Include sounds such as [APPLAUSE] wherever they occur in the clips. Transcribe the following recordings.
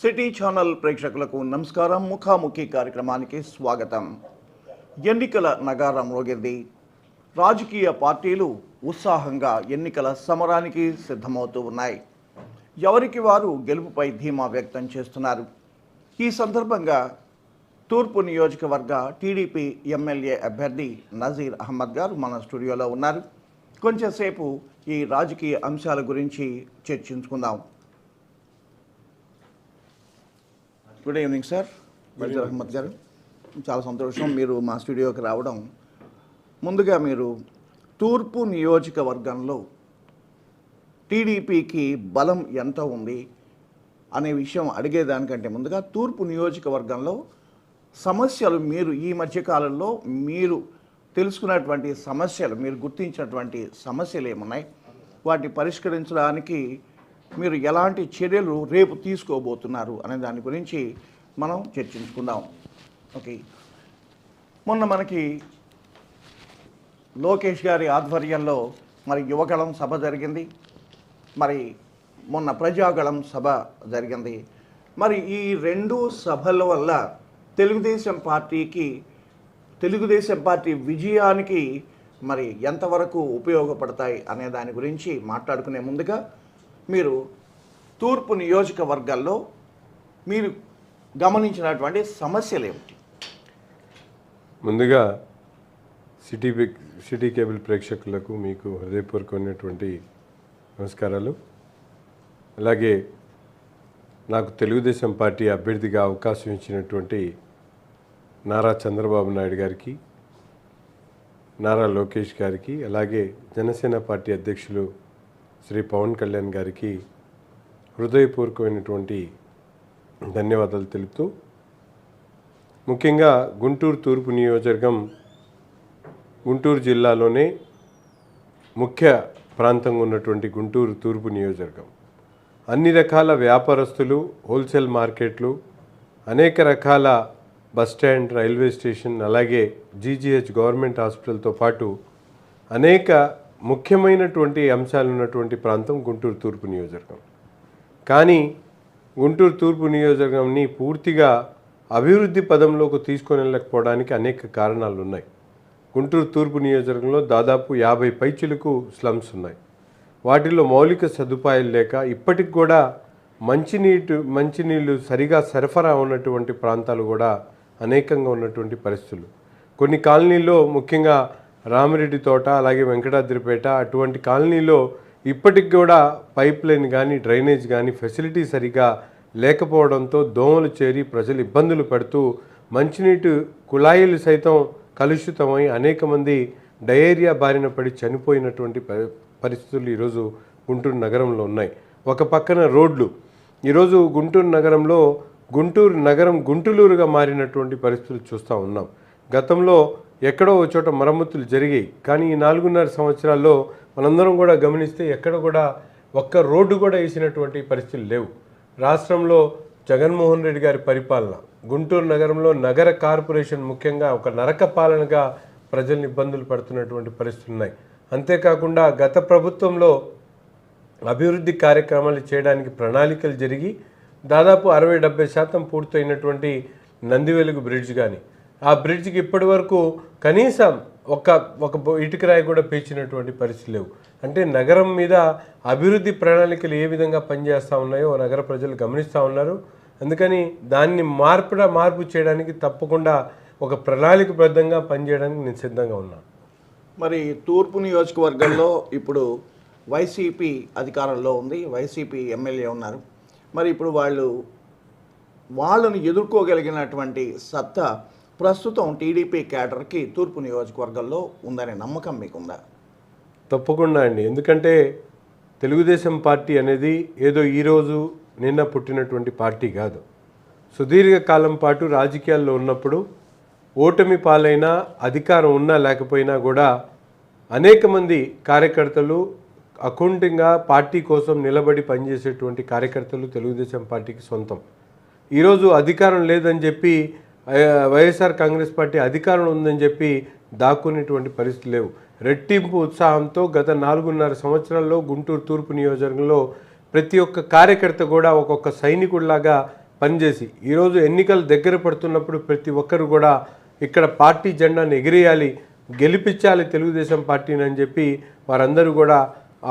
City channel ప్రేక్షకులకు నమస్కారం. ముఖాముఖి కార్యక్రమానికి స్వాగతం. ఎన్నికల నగారం రోగింది రాజకీయ పార్టీలు ఉత్సాహంగా ఎన్నికల సమరానికి సిద్ధమవుతూ ఉన్నాయి. ఎవరికి వారు గెలుపుపై ధీమా వ్యక్తం చేస్తున్నారు? ఈ సందర్భంగా తూర్పు నియోజకవర్గ టీడీపీ ఎమ్మెల్యే అభ్యర్థి నజీర్ అహ్మద్ గారు మన స్టూడియోలో ఉన్నారు. కొంచెంసేపు ఈ రాజకీయ అంశాల గురించి చర్చించుకుందాం. Good evening sir Nazir Ahmed garu. చాలా సంతోషం మీరు మా స్టూడియోకి రావడం. ముందుగా మీరు తూర్పు నియోజకవర్గంలో టీడీపీకి బలం ఎంత ఉంది అనే విషయం అడిగేదానికంటే ముందుగా తూర్పు నియోజకవర్గంలో సమస్యలు మీరు ఈ మధ్యకాలంలో మీరు తెలుసుకున్నటువంటి సమస్యలు మీరు గుర్తించినటువంటి సమస్యలు ఏమున్నాయి? వాటిని పరిష్కరించడానికి మీరు ఎలాంటి చర్యలు రేపు తీసుకోబోతున్నారు అనే దాని గురించి మనం చర్చించుకుందాం. ఓకే. మొన్న మనకి లోకేష్ గారి ఆధ్వర్యంలో మరి యువగళం సభ జరిగింది. మరి మొన్న ప్రజాగళం సభ జరిగింది. మరి ఈ రెండు సభల వల్ల తెలుగుదేశం పార్టీకి తెలుగుదేశం పార్టీ విజయానికి మరి ఎంతవరకు ఉపయోగపడతాయి అనే దాని గురించి మాట్లాడుకునే ముందుగా మీరు తూర్పు నియోజకవర్గాల్లో మీరు గమనించినటువంటి సమస్యలు ఏమిటి? ముందుగా సిటీ సిటీ కేబుల్ ప్రేక్షకులకు మీకు హృదయపూర్వకమైనటువంటి నమస్కారాలు. అలాగే నాకు తెలుగుదేశం పార్టీ అభ్యర్థిగా అవకాశం ఇచ్చినటువంటి నారా చంద్రబాబు నాయుడు గారికి నారా లోకేష్ గారికి అలాగే జనసేన పార్టీ అధ్యక్షులు శ్రీ పవన్ కళ్యాణ్ గారికి హృదయపూర్వకమైనటువంటి ధన్యవాదాలు తెలుపుతూ ముఖ్యంగా గుంటూరు తూర్పు నియోజకవర్గం గుంటూరు జిల్లాలోనే ముఖ్య ప్రాంతంగా ఉన్నటువంటి గుంటూరు తూర్పు నియోజకవర్గం. అన్ని రకాల వ్యాపారస్తులు హోల్సేల్ మార్కెట్లు అనేక రకాల బస్ స్టాండ్ రైల్వే స్టేషన్ అలాగే జీజీహెచ్ గవర్నమెంట్ హాస్పిటల్తో పాటు అనేక ముఖ్యమైనటువంటి అంశాలు ఉన్నటువంటి ప్రాంతం గుంటూరు తూర్పు నియోజకవర్గం కానీ గుంటూరు తూర్పు నియోజకవర్గంని పూర్తిగా అభివృద్ధి పదంలోకి తీసుకొని వెళ్ళకపోవడానికి అనేక కారణాలు ఉన్నాయి గుంటూరు తూర్పు నియోజకవర్గంలో దాదాపు యాభై పైచులకు స్లమ్స్ ఉన్నాయి. వాటిలో మౌలిక సదుపాయాలు లేక ఇప్పటికి కూడా మంచినీటి మంచినీళ్ళు సరిగా సరఫరా ఉన్నటువంటి ప్రాంతాలు కూడా అనేకంగా ఉన్నటువంటి పరిస్థితులు. కొన్ని కాలనీల్లో ముఖ్యంగా రామిరెడ్డి తోట అలాగే వెంకటాద్రిపేట అటువంటి కాలనీలో ఇప్పటికి కూడా పైప్ లైన్ కానీ డ్రైనేజ్ కానీ ఫెసిలిటీ సరిగా లేకపోవడంతో దోమలు చేరి ప్రజలు ఇబ్బందులు పడుతూ మంచినీటి కుళాయిలు సైతం కలుషితమై అనేక మంది డయేరియా బారిన పడి చనిపోయినటువంటి ప- పరిస్థితులు ఈరోజు గుంటూరు నగరంలో ఉన్నాయి. ఒక పక్కన రోడ్లు. ఈరోజు గుంటూరు నగరంలో గుంటూరు నగరం గుంటులూరుగా మారినటువంటి పరిస్థితులు చూస్తూ ఉన్నాం. గతంలో ఎక్కడో ఒక చోట మరమ్మతులు జరిగాయి. కానీ ఈ నాలుగున్నర సంవత్సరాల్లో మనందరం కూడా గమనిస్తే ఎక్కడ కూడా ఒక్క రోడ్డు కూడా వేసినటువంటి పరిస్థితులు లేవు. రాష్ట్రంలో జగన్మోహన్ రెడ్డి గారి పరిపాలన గుంటూరు నగరంలో నగర కార్పొరేషన్ ముఖ్యంగా ఒక నరక పాలనగా ప్రజల్ని ఇబ్బందులు పడుతున్నటువంటి పరిస్థితులు ఉన్నాయి. అంతేకాకుండా గత ప్రభుత్వంలో అభివృద్ధి కార్యక్రమాలు చేయడానికి ప్రణాళికలు జరిగి దాదాపు అరవై డెబ్బై శాతం పూర్తయినటువంటి నందివెలుగు బ్రిడ్జ్ కానీ ఆ బ్రిడ్జ్కి ఇప్పటి వరకు కనీసం ఒక ఒక ఇటుక రాయి కూడా పేర్చినటువంటి పరిస్థితి లేవు. అంటే నగరం మీద అభివృద్ధి ప్రణాళికలు ఏ విధంగా పనిచేస్తూ ఉన్నాయో నగర ప్రజలు గమనిస్తూ ఉన్నారు. అందుకని దాన్ని మార్పుడ మార్పు చేయడానికి తప్పకుండా ఒక ప్రణాళికబద్ధంగా పనిచేయడానికి నేను సిద్ధంగా ఉన్నాను మరి తూర్పు నియోజకవర్గంలో ఇప్పుడు వైసీపీ అధికారంలో ఉంది. వైసీపీ ఎమ్మెల్యే ఉన్నారు. మరి ఇప్పుడు వాళ్ళు వాళ్ళను ఎదుర్కోగలిగినటువంటి సత్తా ప్రస్తుతం టీడీపీ క్యాడర్కి తూర్పు నియోజకవర్గంలో ఉందనే నమ్మకం మీకుందా? తప్పకుండా అండి. ఎందుకంటే తెలుగుదేశం పార్టీ అనేది ఏదో ఈరోజు నిన్న పుట్టినటువంటి పార్టీ కాదు. సుదీర్ఘకాలం పాటు రాజకీయాల్లో ఉన్నప్పుడు ఓటమి పాలైనా అధికారం ఉన్నా లేకపోయినా కూడా అనేక మంది కార్యకర్తలు అకౌంటింగ్గా పార్టీ కోసం నిలబడి పనిచేసేటువంటి కార్యకర్తలు తెలుగుదేశం పార్టీకి సొంతం. ఈరోజు అధికారం లేదని చెప్పి వైఎస్ఆర్ కాంగ్రెస్ పార్టీ అధికారం ఉందని చెప్పి దాక్కునేటువంటి పరిస్థితి లేవు. రెట్టింపు ఉత్సాహంతో గత నాలుగున్నర సంవత్సరాల్లో గుంటూరు తూర్పు నియోజకవర్గంలో ప్రతి ఒక్క కార్యకర్త కూడా ఒక్కొక్క సైనికుడిలాగా పనిచేసి ఈరోజు ఎన్నికలు దగ్గర పడుతున్నప్పుడు ప్రతి ఒక్కరు కూడా ఇక్కడ పార్టీ జెండాను ఎగిరేయాలి గెలిపించాలి తెలుగుదేశం పార్టీని అని చెప్పి వారందరూ కూడా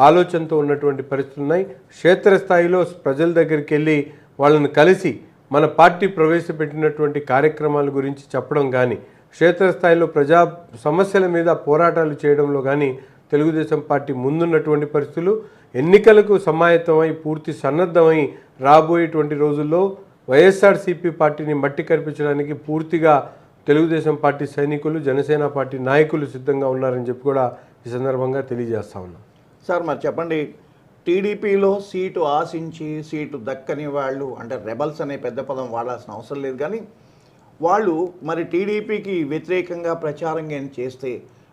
ఆలోచనతో ఉన్నటువంటి పరిస్థితులు ఉన్నాయి. క్షేత్రస్థాయిలో ప్రజల దగ్గరికి వెళ్ళి వాళ్ళని కలిసి మన పార్టీ ప్రవేశపెట్టినటువంటి కార్యక్రమాల గురించి చెప్పడం కానీ క్షేత్రస్థాయిలో ప్రజా సమస్యల మీద పోరాటాలు చేయడంలో కానీ తెలుగుదేశం పార్టీ ముందున్నటువంటి పరిస్థితులు ఎన్నికలకు సమాయత్తమై పూర్తి సన్నద్ధమై రాబోయేటువంటి రోజుల్లో వైఎస్ఆర్సీపీ పార్టీని మట్టి కల్పించడానికి పూర్తిగా తెలుగుదేశం పార్టీ సైనికులు జనసేన పార్టీ నాయకులు సిద్ధంగా ఉన్నారని చెప్పి కూడా ఈ సందర్భంగా తెలియజేస్తా ఉన్నాం. సార్ మరి చెప్పండి. టీడీపీలో సీటు ఆశించి సీటు దక్కని వాళ్ళు అంటే రెబల్స్ అనే పెద్ద పదం వాడాల్సిన అవసరం లేదు. కానీ వాళ్ళు మరి టీడీపీకి వ్యతిరేకంగా ప్రచారం కానీ చేస్తే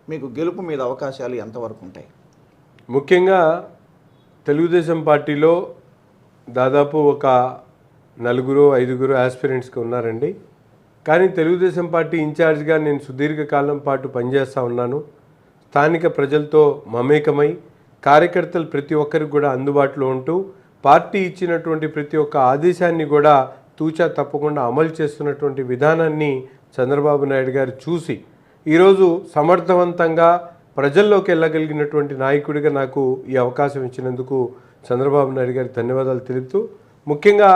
మీకు గెలుపు మీద అవకాశాలు ఎంతవరకు ఉంటాయి? ముఖ్యంగా తెలుగుదేశం పార్టీలో దాదాపు ఒక నలుగురు ఐదుగురు ఆస్పిరెంట్స్కి ఉన్నారండి. కానీ తెలుగుదేశం పార్టీ ఇన్ఛార్జ్గా నేను సుదీర్ఘకాలం పాటు పనిచేస్తూ ఉన్నాను. స్థానిక ప్రజలతో మమేకమై కార్యకర్తలు ప్రతి ఒక్కరికి కూడా అందుబాటులో ఉంటూ పార్టీ ఇచ్చినటువంటి ప్రతి ఒక్క ఆదేశాన్ని కూడా తూచా తప్పకుండా అమలు చేస్తున్నటువంటి విధానాన్ని చంద్రబాబు నాయుడు గారు చూసి ఈరోజు సమర్థవంతంగా ప్రజల్లోకి వెళ్ళగలిగినటువంటి నాయకుడిగా నాకు ఈ అవకాశం ఇచ్చినందుకు చంద్రబాబు నాయుడు గారికి ధన్యవాదాలు తెలుపుతూ ముఖ్యంగా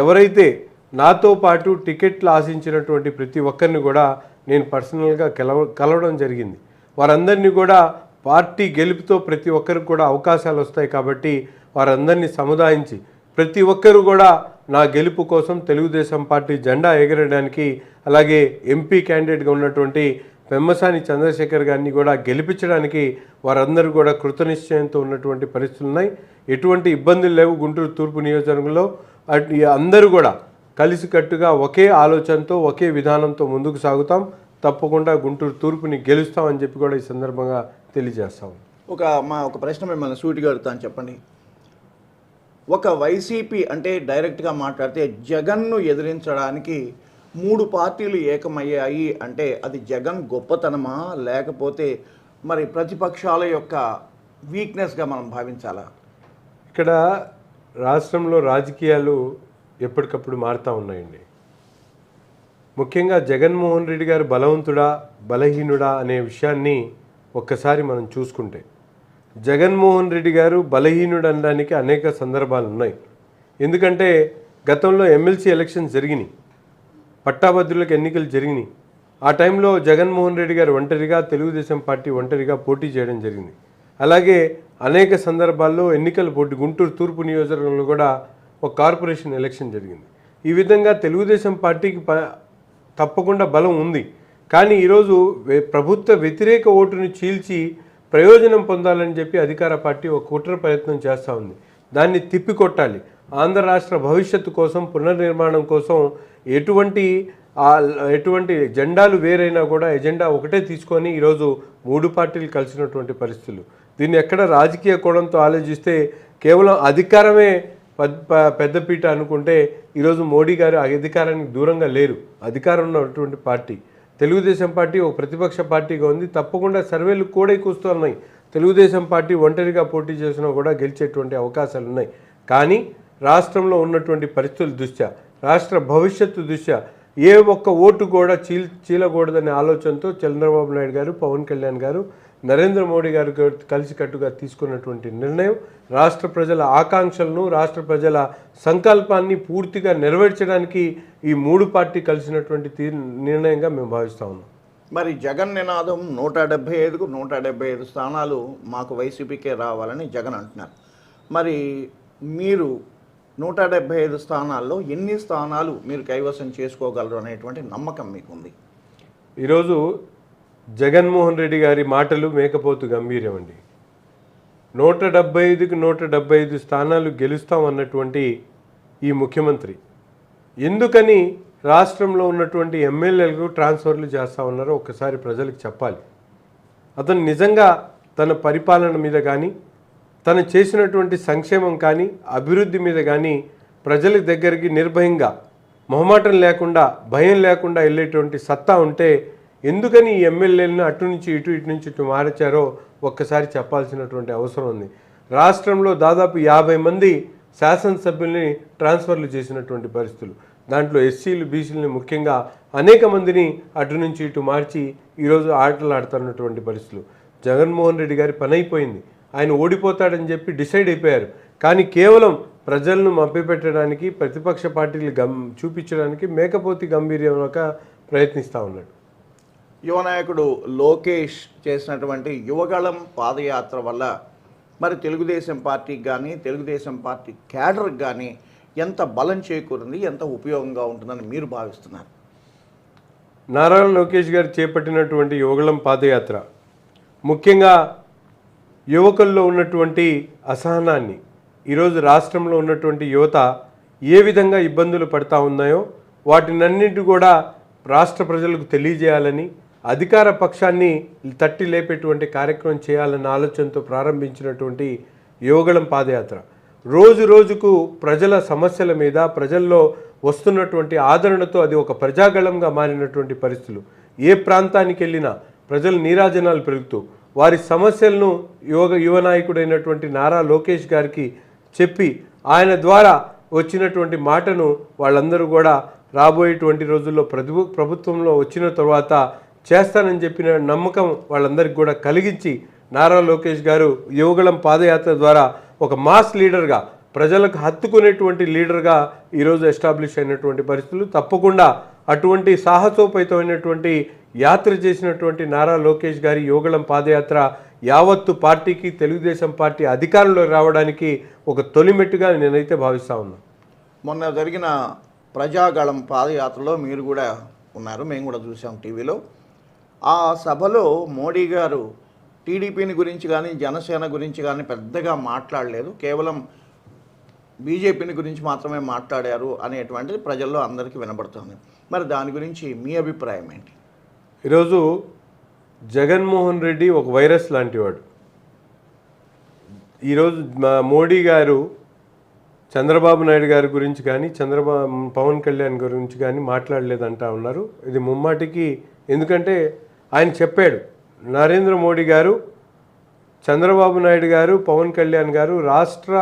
ఎవరైతే నాతో పాటు టికెట్లు ఆశించినటువంటి ప్రతి ఒక్కరిని కూడా నేను పర్సనల్గా కలవ కలవడం జరిగింది. వారందరినీ కూడా పార్టీ గెలుపుతో ప్రతి ఒక్కరికి కూడా అవకాశాలు వస్తాయి కాబట్టి వారందరినీ సముదాయించి ప్రతి ఒక్కరు కూడా నా గెలుపు కోసం తెలుగుదేశం పార్టీ జెండా ఎగరడానికి అలాగే ఎంపీ క్యాండిడేట్గా ఉన్నటువంటి పెమ్మసాని చంద్రశేఖర్ గారిని కూడా గెలిపించడానికి వారందరూ కూడా కృతనిశ్చయంతో ఉన్నటువంటి పరిస్థితులు ఉన్నాయి. ఎటువంటి ఇబ్బందులు లేవు గుంటూరు తూర్పు నియోజకవర్గంలో. అందరూ కూడా కలిసికట్టుగా ఒకే ఆలోచనతో ఒకే విధానంతో ముందుకు సాగుతాం. తప్పకుండా గుంటూరు తూర్పుని గెలుస్తామని చెప్పి కూడా ఈ సందర్భంగా తెలియజేస్తాం ఒక మా ఒక ప్రశ్న మిమ్మల్ని సూటిగా అడుగుతాను చెప్పండి. ఒక వైసీపీ అంటే డైరెక్ట్గా మాట్లాడితే జగన్ను ఎదిరించడానికి మూడు పార్టీలు ఏకమయ్యాయి అంటే అది జగన్ గొప్పతనమా? లేకపోతే మరి ప్రతిపక్షాల యొక్క వీక్నెస్గా మనం భావించాలా? ఇక్కడ రాష్ట్రంలో రాజకీయాలు ఎప్పటికప్పుడు మారుతూ ఉన్నాయండి. ముఖ్యంగా జగన్మోహన్ రెడ్డి గారు బలవంతుడా బలహీనుడా అనే విషయాన్ని ఒక్కసారి మనం చూసుకుంటే జగన్మోహన్ రెడ్డి గారు బలహీనుడు అనడానికి అనేక సందర్భాలు ఉన్నాయి ఎందుకంటే గతంలో ఎమ్మెల్సీ ఎలక్షన్స్ జరిగినాయి. పట్టాభద్రులకు ఎన్నికలు జరిగినాయి. ఆ టైంలో జగన్మోహన్ రెడ్డి గారు ఒంటరిగా తెలుగుదేశం పార్టీ ఒంటరిగా పోటీ చేయడం జరిగింది. అలాగే అనేక సందర్భాల్లో ఎన్నికల పోటీ గుంటూరు తూర్పు నియోజకవర్గంలో కూడా ఒక కార్పొరేషన్ ఎలక్షన్ జరిగింది. ఈ విధంగా తెలుగుదేశం పార్టీకి ప తప్పకుండా బలం ఉంది. కానీ ఈరోజు ప్రభుత్వ వ్యతిరేక ఓటును చీల్చి ప్రయోజనం పొందాలని చెప్పి అధికార పార్టీ ఒక కుట్ర ప్రయత్నం చేస్తూ ఉంది. దాన్ని తిప్పికొట్టాలి. ఆంధ్ర రాష్ట్ర భవిష్యత్తు కోసం పునర్నిర్మాణం కోసం ఎటువంటి ఎటువంటి జెండాలు వేరైనా కూడా ఎజెండా ఒకటే తీసుకొని ఈరోజు మూడు పార్టీలు కలిసినటువంటి పరిస్థితులు. దీన్ని ఎక్కడ రాజకీయ కోణంతో ఆలోచిస్తే కేవలం అధికారమే ప- పెద్దపీట అనుకుంటే ఈరోజు మోడీ గారు ఆ అధికారానికి దూరంగా లేరు. అధికారం ఉన్నటువంటి పార్టీ. తెలుగుదేశం పార్టీ ఒక ప్రతిపక్ష పార్టీగా ఉంది. తప్పకుండా సర్వేలు కూడా కూస్తున్నాయి తెలుగుదేశం పార్టీ ఒంటరిగా పోటీ చేసినా కూడా గెలిచేటువంటి అవకాశాలు ఉన్నాయి. కానీ రాష్ట్రంలో ఉన్నటువంటి పరిస్థితుల దృష్ట్యా రాష్ట్ర భవిష్యత్తు దృష్ట్యా ఏ ఒక్క ఓటు కూడా చీల్ చీలకూడదనే ఆలోచనతో చంద్రబాబు నాయుడు గారు పవన్ కళ్యాణ్ గారు నరేంద్ర మోడీ గారు కలిసికట్టుగా తీసుకున్నటువంటి నిర్ణయం రాష్ట్ర ప్రజల ఆకాంక్షలను రాష్ట్ర ప్రజల సంకల్పాన్ని పూర్తిగా నెరవేర్చడానికి ఈ మూడు పార్టీ కలిసినటువంటి తీ నిర్ణయంగా మేము భావిస్తా ఉన్నాం. మరి జగన్ నినాదం నూట డెబ్బై ఐదుకు నూట డెబ్బై ఐదు స్థానాలు మాకు వైసీపీకే రావాలని జగన్ అంటున్నారు. మరి మీరు నూట డెబ్బై ఐదు స్థానాల్లో ఎన్ని స్థానాలు మీరు కైవసం చేసుకోగలరు అనేటువంటి నమ్మకం మీకుంది? ఈరోజు జగన్మోహన్ రెడ్డి గారి మాటలు మేకపోతు గంభీరం అండి నూట డెబ్బై ఐదుకి నూట డెబ్బై ఐదు స్థానాలు గెలుస్తామన్నటువంటి ఈ ముఖ్యమంత్రి. ఎందుకని రాష్ట్రంలో ఉన్నటువంటి ఎమ్మెల్యేలకు ట్రాన్స్ఫర్లు చేస్తూ ఉన్నారో ఒక్కసారి ప్రజలకు చెప్పాలి. అతను నిజంగా తన పరిపాలన మీద కానీ తను చేసినటువంటి సంక్షేమం కానీ అభివృద్ధి మీద కానీ ప్రజల దగ్గరికి నిర్భయంగా మొహమాటం లేకుండా భయం లేకుండా వెళ్ళేటువంటి సత్తా ఉంటే ఎందుకని ఈ ఎమ్మెల్యేలను అటు నుంచి ఇటు ఇటు నుంచి ఇటు మార్చారో ఒక్కసారి చెప్పాల్సినటువంటి అవసరం ఉంది. రాష్ట్రంలో దాదాపు యాభై మంది శాసనసభ్యుల్ని ట్రాన్స్ఫర్లు చేసినటువంటి పరిస్థితులు. దాంట్లో ఎస్సీలు బీసీలని ముఖ్యంగా అనేక మందిని అటు నుంచి ఇటు మార్చి ఈరోజు ఆటలు ఆడుతున్నటువంటి పరిస్థితులు. జగన్మోహన్ రెడ్డి గారి పని అయిపోయింది. ఆయన ఓడిపోతాడని చెప్పి డిసైడ్ అయిపోయారు. కానీ కేవలం ప్రజలను మభ్యపెట్టడానికి ప్రతిపక్ష పార్టీలు గం చూపించడానికి మేకపోతి గంభీర్యం ప్రయత్నిస్తూ ఉన్నాడు. యువ నాయకుడు లోకేష్ చేసినటువంటి యువగళం పాదయాత్ర వల్ల మరి తెలుగుదేశం పార్టీకి కానీ తెలుగుదేశం పార్టీ క్యాడర్కి కానీ ఎంత బలం చేకూరింది ఎంత ఉపయోగంగా ఉంటుందని మీరు భావిస్తున్నారు? నారా లోకేష్ గారు చేపట్టినటువంటి యువగళం పాదయాత్ర ముఖ్యంగా యువకుల్లో ఉన్నటువంటి అసహనాన్ని ఈరోజు రాష్ట్రంలో ఉన్నటువంటి యువత ఏ విధంగా ఇబ్బందులు పడతా ఉన్నాయో వాటినన్నింటి కూడా రాష్ట్ర ప్రజలకు తెలియజేయాలని అధికార పక్షాన్ని తట్టి లేపేటువంటి కార్యక్రమం చేయాలన్న ఆలోచనతో ప్రారంభించినటువంటి యోగళం పాదయాత్ర. రోజు రోజుకు ప్రజల సమస్యల మీద ప్రజల్లో వస్తున్నటువంటి ఆదరణతో అది ఒక ప్రజాగళంగా మారినటువంటి పరిస్థితులు. ఏ ప్రాంతానికి వెళ్ళినా ప్రజలు నీరాజనాలు పెరుగుతూ వారి సమస్యలను యోగ యువ నాయకుడైనటువంటి నారా లోకేష్ గారికి చెప్పి ఆయన ద్వారా వచ్చినటువంటి మాటను వాళ్ళందరూ కూడా రాబోయేటువంటి రోజుల్లో ప్రభు ప్రభుత్వంలో వచ్చిన తర్వాత చేస్తానని చెప్పిన నమ్మకం వాళ్ళందరికీ కూడా కలిగించి నారా లోకేష్ గారు యోగళం పాదయాత్ర ద్వారా ఒక మాస్ లీడర్గా ప్రజలకు హత్తుకునేటువంటి లీడర్గా ఈరోజు ఎస్టాబ్లిష్ అయినటువంటి పరిస్థితులు. తప్పకుండా అటువంటి సాహసోపేతమైనటువంటి యాత్ర చేసినటువంటి నారా లోకేష్ గారి యోగళం పాదయాత్ర యావత్తు పార్టీకి తెలుగుదేశం పార్టీ అధికారంలో రావడానికి ఒక తొలిమెట్టుగా నేనైతే భావిస్తూ ఉన్నాను మొన్న జరిగిన ప్రజాగళం పాదయాత్రలో మీరు కూడా ఉన్నారు. మేము కూడా చూసాం టీవీలో. ఆ సభలో మోడీ గారు టీడీపీని గురించి కానీ జనసేన గురించి కానీ పెద్దగా మాట్లాడలేదు. కేవలం బీజేపీని గురించి మాత్రమే మాట్లాడారు అనేటువంటిది ప్రజల్లో అందరికీ వినబడుతుంది. మరి దాని గురించి మీ అభిప్రాయం ఏంటి? ఈరోజు జగన్మోహన్ రెడ్డి ఒక వైరస్ లాంటివాడు. ఈరోజు మోడీ గారు చంద్రబాబు నాయుడు గారి గురించి కానీ చంద్రబాబు పవన్ కళ్యాణ్ గురించి కానీ మాట్లాడలేదంటా ఉన్నారు. ఇది ముమ్మాటికి ఎందుకంటే ఆయన చెప్పాడు నరేంద్ర మోడీ గారు చంద్రబాబు నాయుడు గారు పవన్ కళ్యాణ్ గారు రాష్ట్ర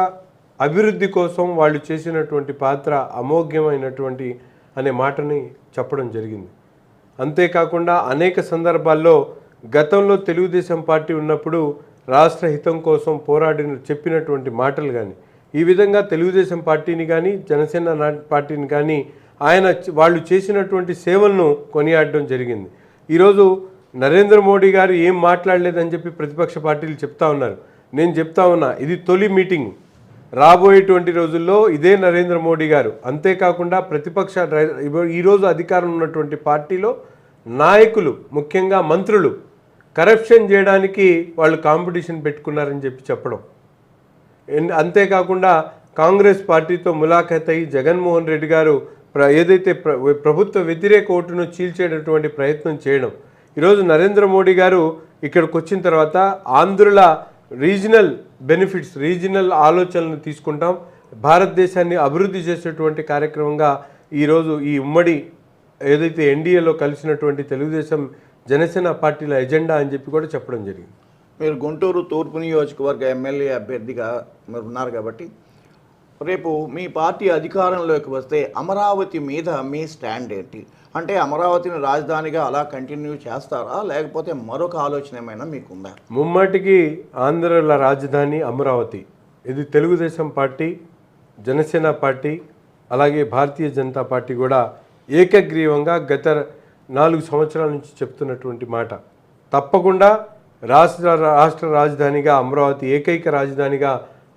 అభివృద్ధి కోసం వాళ్ళు చేసినటువంటి పాత్ర అమోఘ్యమైనటువంటి అనే మాటని చెప్పడం జరిగింది. అంతేకాకుండా అనేక సందర్భాల్లో గతంలో తెలుగుదేశం పార్టీ ఉన్నప్పుడు రాష్ట్ర హితం కోసం పోరాడిన చెప్పినటువంటి మాటలు కానీ ఈ విధంగా తెలుగుదేశం పార్టీని కానీ జనసేన నా- పార్టీని కానీ ఆయన వాళ్ళు చేసినటువంటి సేవలను కొనియాడడం జరిగింది. ఈరోజు నరేంద్ర మోడీ గారు ఏం మాట్లాడలేదని చెప్పి ప్రతిపక్ష పార్టీలు చెప్తా ఉన్నారు. నేను చెప్తా ఉన్నా ఇది తొలి మీటింగ్. రాబోయేటువంటి రోజుల్లో ఇదే నరేంద్ర మోడీ గారు. అంతేకాకుండా ప్రతిపక్ష ఈరోజు అధికారం ఉన్నటువంటి పార్టీలో నాయకులు ముఖ్యంగా మంత్రులు కరప్షన్ చేయడానికి వాళ్ళు కాంపిటీషన్ పెట్టుకున్నారని చెప్పి చెప్పడం. అంతేకాకుండా కాంగ్రెస్ పార్టీతో ములాఖత్ అయి జగన్మోహన్ రెడ్డి గారు ప్ర ఏదైతే ప్ర ప్రభుత్వ వ్యతిరేక ఓటును చీల్చేటటువంటి ప్రయత్నం చేయడం ఈరోజు నరేంద్ర మోడీ గారు ఇక్కడికి వచ్చిన తర్వాత ఆంధ్రుల రీజనల్ బెనిఫిట్స్ రీజనల్ ఆలోచనలను తీసుకుంటాం. భారతదేశాన్ని అభివృద్ధి చేసేటువంటి కార్యక్రమంగా ఈరోజు ఈ ఉమ్మడి ఏదైతే ఎన్డీఏలో కలిసినటువంటి తెలుగుదేశం జనసేన పార్టీల ఎజెండా అని చెప్పి కూడా చెప్పడం జరిగింది. మీరు గుంటూరు తూర్పు నియోజకవర్గ ఎమ్మెల్యే అభ్యర్థిగా మీరు ఉన్నారు కాబట్టి రేపు మీ పార్టీ అధికారంలోకి వస్తే అమరావతి మీద మీ స్టాండ్ ఏంటి? అంటే అమరావతిని రాజధానిగా అలా కంటిన్యూ చేస్తారా? లేకపోతే మరొక ఆలోచన ఏమైనా మీకుందా? ముమ్మటికి ఆంధ్రల రాజధాని అమరావతి. ఇది తెలుగుదేశం పార్టీ జనసేన పార్టీ అలాగే భారతీయ జనతా పార్టీ కూడా ఏకగ్రీవంగా గత నాలుగు సంవత్సరాల నుంచి చెప్తున్నటువంటి మాట. తప్పకుండా రాష్ట్ర రాష్ట్ర రాజధానిగా అమరావతి ఏకైక రాజధానిగా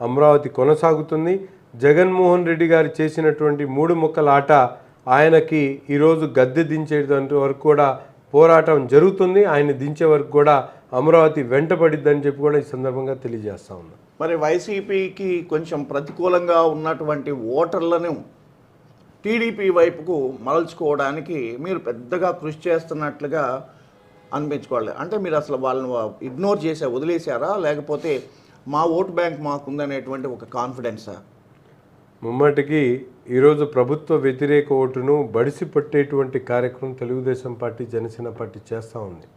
అమరావతి కొనసాగుతుంది. జగన్మోహన్ రెడ్డి గారు చేసినటువంటి మూడు ముక్కల ఆట ఆయనకి ఈరోజు గద్దె దించేటంత వరకు కూడా పోరాటం జరుగుతుంది. ఆయన దించే వరకు కూడా అమరావతి వెంటబడిద్దని చెప్పి కూడా ఈ సందర్భంగా తెలియజేస్తా ఉన్నాం. మరి వైసీపీకి కొంచెం ప్రతికూలంగా ఉన్నటువంటి ఓటర్లను టీడీపీ వైపుకు మరల్చుకోవడానికి మీరు పెద్దగా కృషి చేస్తున్నట్లుగా అనిపించుకోవాలి. అంటే మీరు అసలు వాళ్ళని ఇగ్నోర్ చేసే వదిలేశారా లేకపోతే మా ఓటు బ్యాంక్ మాకుందనేటువంటి ఒక కాన్ఫిడెన్సా? ముమ్మటికి ఈరోజు ప్రభుత్వ వ్యతిరేక ఓటును బడిసి పట్టేటువంటి కార్యక్రమం తెలుగుదేశం పార్టీ జనసేన పార్టీ చేస్తూ ఉంది.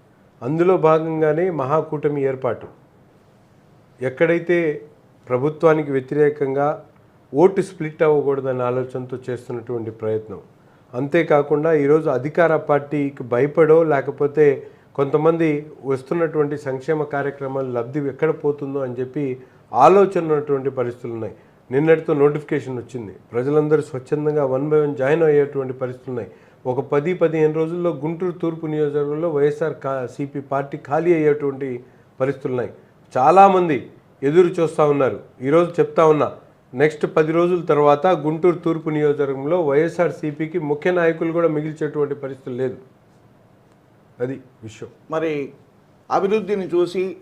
అందులో భాగంగానే మహాకూటమి ఏర్పాటు. ఎక్కడైతే ప్రభుత్వానికి వ్యతిరేకంగా ఓటు స్ప్లిట్ అవ్వకూడదనే ఆలోచనతో చేస్తున్నటువంటి ప్రయత్నం. అంతేకాకుండా ఈరోజు అధికార పార్టీకి భయపడో లేకపోతే కొంతమంది వస్తున్నటువంటి సంక్షేమ కార్యక్రమాలు లబ్ధి ఎక్కడ పోతుందో అని చెప్పి ఆలోచన ఉన్నటువంటి పరిస్థితులు ఉన్నాయి. నిన్నటితో నోటిఫికేషన్ వచ్చింది. ప్రజలందరూ స్వచ్ఛందంగా వన్ బై వన్ జాయిన్ అయ్యేటువంటి పరిస్థితులు ఉన్నాయి. ఒక పది పదిహేను రోజుల్లో గుంటూరు తూర్పు నియోజకవర్గంలో వైఎస్ఆర్ కా సిపి పార్టీ ఖాళీ అయ్యేటువంటి పరిస్థితులు ఉన్నాయి. చాలామంది ఎదురు చూస్తూ ఉన్నారు. ఈరోజు చెప్తా ఉన్నా నెక్స్ట్ పది రోజుల తర్వాత గుంటూరు తూర్పు నియోజకవర్గంలో వైఎస్ఆర్ సిపికి ముఖ్య నాయకులు కూడా మిగిల్చేటువంటి పరిస్థితులు లేదు. అది విషయం. మరి అభివృద్ధిని చూసి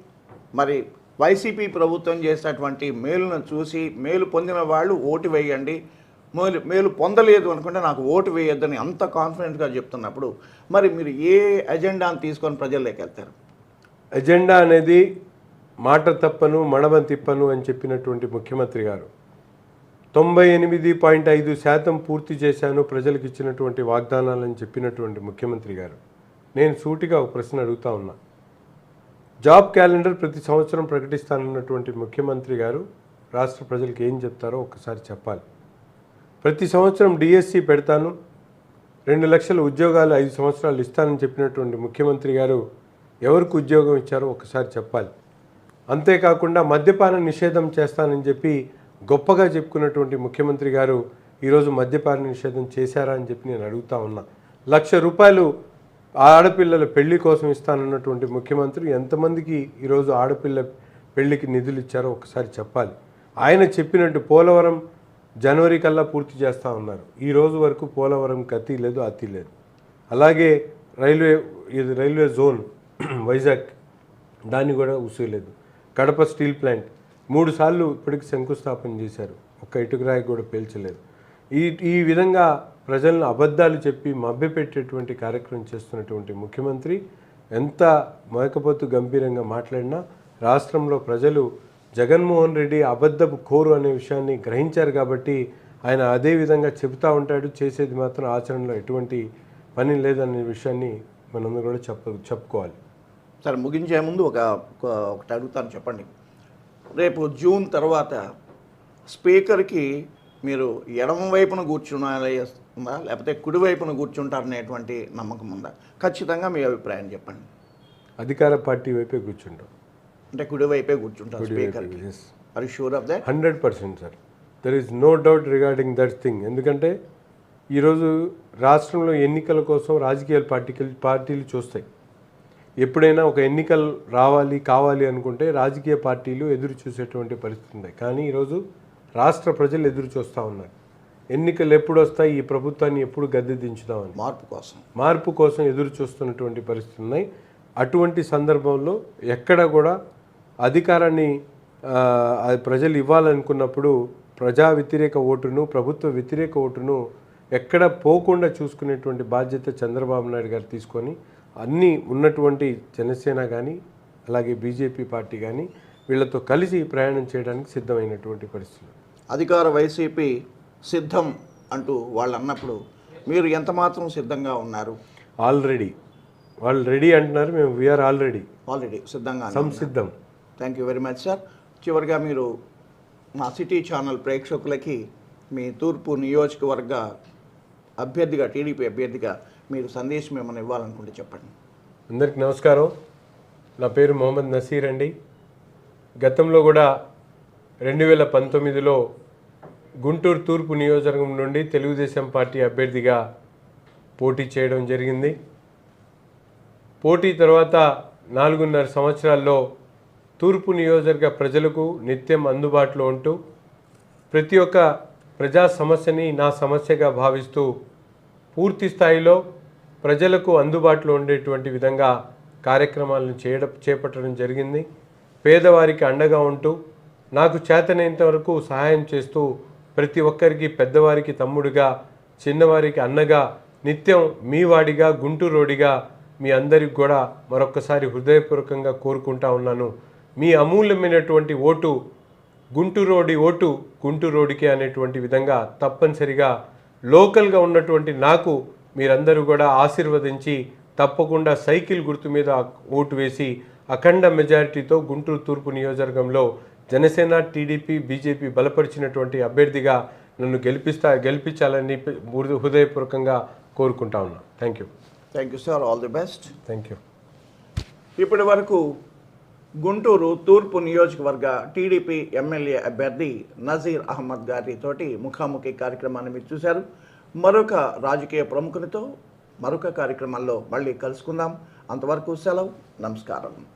మరి వైసీపీ ప్రభుత్వం చేసినటువంటి మేలును చూసి మేలు పొందిన వాళ్ళు ఓటు వేయండి. మేలు మేలు పొందలేదు అనుకుంటే నాకు ఓటు వేయొద్దని అంత కాన్ఫిడెంట్గా చెప్తున్నప్పుడు మరి మీరు ఏ ఎజెండాను తీసుకొని ప్రజల్లోకి వెళ్తారు? ఎజెండా అనేది మాట తప్పను మడమ తిప్పను అని చెప్పినటువంటి ముఖ్యమంత్రి గారు. తొంభై ఎనిమిది పాయింట్ ఐదు శాతం పూర్తి చేశాను ప్రజలకు ఇచ్చినటువంటి వాగ్దానాలని చెప్పినటువంటి ముఖ్యమంత్రి గారు. నేను సూటిగా ఒక ప్రశ్న అడుగుతా ఉన్నా. జాబ్ క్యాలెండర్ ప్రతి సంవత్సరం ప్రకటిస్తానన్నటువంటి ముఖ్యమంత్రి గారు రాష్ట్ర ప్రజలకు ఏం చెప్తారో ఒకసారి చెప్పాలి. ప్రతి సంవత్సరం డిఎస్సి పెడతాను రెండు లక్షల ఉద్యోగాలు ఐదు సంవత్సరాలు ఇస్తానని చెప్పినటువంటి ముఖ్యమంత్రి గారు ఎవరికి ఉద్యోగం ఇచ్చారో ఒకసారి చెప్పాలి. అంతేకాకుండా మద్యపాన నిషేధం చేస్తానని చెప్పి గొప్పగా చెప్పుకున్నటువంటి ముఖ్యమంత్రి గారు ఈరోజు మద్యపాన నిషేధం చేశారా అని చెప్పి నేను అడుగుతా ఉన్నా. లక్ష రూపాయలు ఆడపిల్లల పెళ్ళి కోసం ఇస్తానన్నటువంటి ముఖ్యమంత్రి ఎంతమందికి ఈరోజు ఆడపిల్ల పెళ్ళికి నిధులు ఇచ్చారో ఒకసారి చెప్పాలి. ఆయన చెప్పినట్టు పోలవరం జనవరి కల్లా పూర్తి చేస్తూ ఉన్నారు. ఈ రోజు వరకు పోలవరం కత్తి లేదు అతి లేదు. అలాగే రైల్వే ఇది రైల్వే జోన్ [CLEARS THROAT] వైజాగ్ దాన్ని కూడా ఉసేయలేదు కడప స్టీల్ ప్లాంట్ మూడు సార్లు ఇప్పటికి శంకుస్థాపన చేశారు. ఒక్క ఇటుకరాయి కూడా పేల్చలేదు. ఈ ఈ విధంగా ప్రజలను అబద్ధాలు చెప్పి మభ్యపెట్టేటువంటి కార్యక్రమం చేస్తున్నటువంటి ముఖ్యమంత్రి ఎంత మేకపోతు గంభీరంగా మాట్లాడినా రాష్ట్రంలో ప్రజలు జగన్మోహన్ రెడ్డి అబద్ధపు కోరు అనే విషయాన్ని గ్రహించారు కాబట్టి ఆయన అదే విధంగా చెబుతూ ఉంటాడు చేసేది మాత్రం ఆచరణలో ఎటువంటి పని లేదనే విషయాన్ని మనందరూ కూడా చెప్ప చెప్పుకోవాలి. సరే ముగించే ముందు ఒక ఒకటి అడుగుతాను చెప్పండి. రేపు జూన్ తర్వాత స్పీకర్కి మీరు ఎడమ వైపున కూర్చున్నారా ఉందా? లేకపోతే కుడి వైపున కూర్చుంటారనేటువంటి నమ్మకం ఉందా? ఖచ్చితంగా మీ అభిప్రాయం చెప్పండి. అధికార పార్టీ వైపే కూర్చుంటాం. అంటే కుడి వైపే కూర్చుంటారు అది sure of that hundred percent sir there is no doubt regarding that thing ఎందుకంటే ఈరోజు రాష్ట్రంలో ఎన్నికల కోసం రాజకీయ పార్టీలు పార్టీలు చూస్తాయి. ఎప్పుడైనా ఒక ఎన్నికలు రావాలి కావాలి అనుకుంటే రాజకీయ పార్టీలు ఎదురు చూసేటువంటి పరిస్థితి ఉంది. కానీ ఈరోజు రాష్ట్ర ప్రజలు ఎదురు చూస్తూ ఉన్నారు. ఎన్నికలు ఎప్పుడు వస్తాయి ఈ ప్రభుత్వాన్ని ఎప్పుడు గద్దె దించుదామని మార్పు కోసం. మార్పు కోసం ఎదురు చూస్తున్నటువంటి పరిస్థితులు ఉన్నాయి. అటువంటి సందర్భంలో ఎక్కడ కూడా అధికారాన్ని ప్రజలు ఇవ్వాలనుకున్నప్పుడు ప్రజా వ్యతిరేక ఓటును ప్రభుత్వ వ్యతిరేక ఓటును ఎక్కడ పోకుండా చూసుకునేటువంటి బాధ్యత చంద్రబాబు నాయుడు గారు తీసుకొని అన్నీ ఉన్నటువంటి జనసేన కానీ అలాగే బీజేపీ పార్టీ కానీ వీళ్ళతో కలిసి ప్రయాణం చేయడానికి సిద్ధమైనటువంటి పరిస్థితులు. అధికార వైసీపీ సిద్ధం అంటూ వాళ్ళు అన్నప్పుడు మీరు ఎంత మాత్రం సిద్ధంగా ఉన్నారు? ఆల్రెడీ. వాళ్ళు రెడీ అంటున్నారు మేము వీఆర్ ఆల్రెడీ ఆల్రెడీ సిద్ధంగా సంసిద్ధం thank you very much sir చివరిగా మీరు మా సిటీ ఛానల్ ప్రేక్షకులకి మీ తూర్పు నియోజకవర్గ అభ్యర్థిగా టీడీపీ అభ్యర్థిగా మీరు సందేశం ఏమైనా ఇవ్వాలనుకుంటే చెప్పండి. అందరికి నమస్కారం. నా పేరు మొహమ్మద్ నసీర్ అండి. గతంలో కూడా రెండు వేల పంతొమ్మిదిలో గుంటూరు తూర్పు నియోజకవర్గం నుండి తెలుగుదేశం పార్టీ అభ్యర్థిగా పోటీ చేయడం జరిగింది. పోటీ తర్వాత నాలుగున్నర సంవత్సరాల్లో తూర్పు నియోజకవర్గ ప్రజలకు నిత్యం అందుబాటులో ఉంటూ ప్రతి ఒక్క ప్రజా సమస్యని నా సమస్యగా భావిస్తూ పూర్తి స్థాయిలో ప్రజలకు అందుబాటులో ఉండేటువంటి విధంగా కార్యక్రమాలను చేయడం చేపట్టడం జరిగింది. పేదవారికి అండగా ఉంటూ నాకు చేతనైనంత వరకు సహాయం చేస్తూ ప్రతి ఒక్కరికి పెద్దవారికి తమ్ముడిగా చిన్నవారికి అన్నగా నిత్యం మీ వాడిగా గుంటూరోడిగా మీ అందరికి కూడా మరొక్కసారి హృదయపూర్వకంగా కోరుకుంటా ఉన్నాను. మీ అమూల్యమైనటువంటి ఓటు గుంటూరోడి ఓటు గుంటూరోడికే అనేటువంటి విధంగా తప్పనిసరిగా లోకల్గా ఉన్నటువంటి నాకు మీరందరూ కూడా ఆశీర్వదించి తప్పకుండా సైకిల్ గుర్తు మీద ఓటు వేసి అఖండ మెజారిటీతో గుంటూరు తూర్పు నియోజకవర్గంలో జనసేన టీడీపీ బీజేపీ బలపరిచినటువంటి అభ్యర్థిగా నన్ను గెలిపిస్తా గెలిపించాలని హృదయ- హృదయపూర్వకంగా కోరుకుంటా ఉన్నా. Thank you thank you sir all the best thank you ఇప్పటి వరకు గుంటూరు తూర్పు నియోజకవర్గ టీడీపీ ఎమ్మెల్యే అభ్యర్థి నజీర్ అహ్మద్ గారితోటి ముఖాముఖి కార్యక్రమాన్ని మీరు చూశారు. మరొక రాజకీయ ప్రముఖునితో మరొక కార్యక్రమంలో మళ్ళీ కలుసుకుందాం. అంతవరకు సెలవు. నమస్కారం.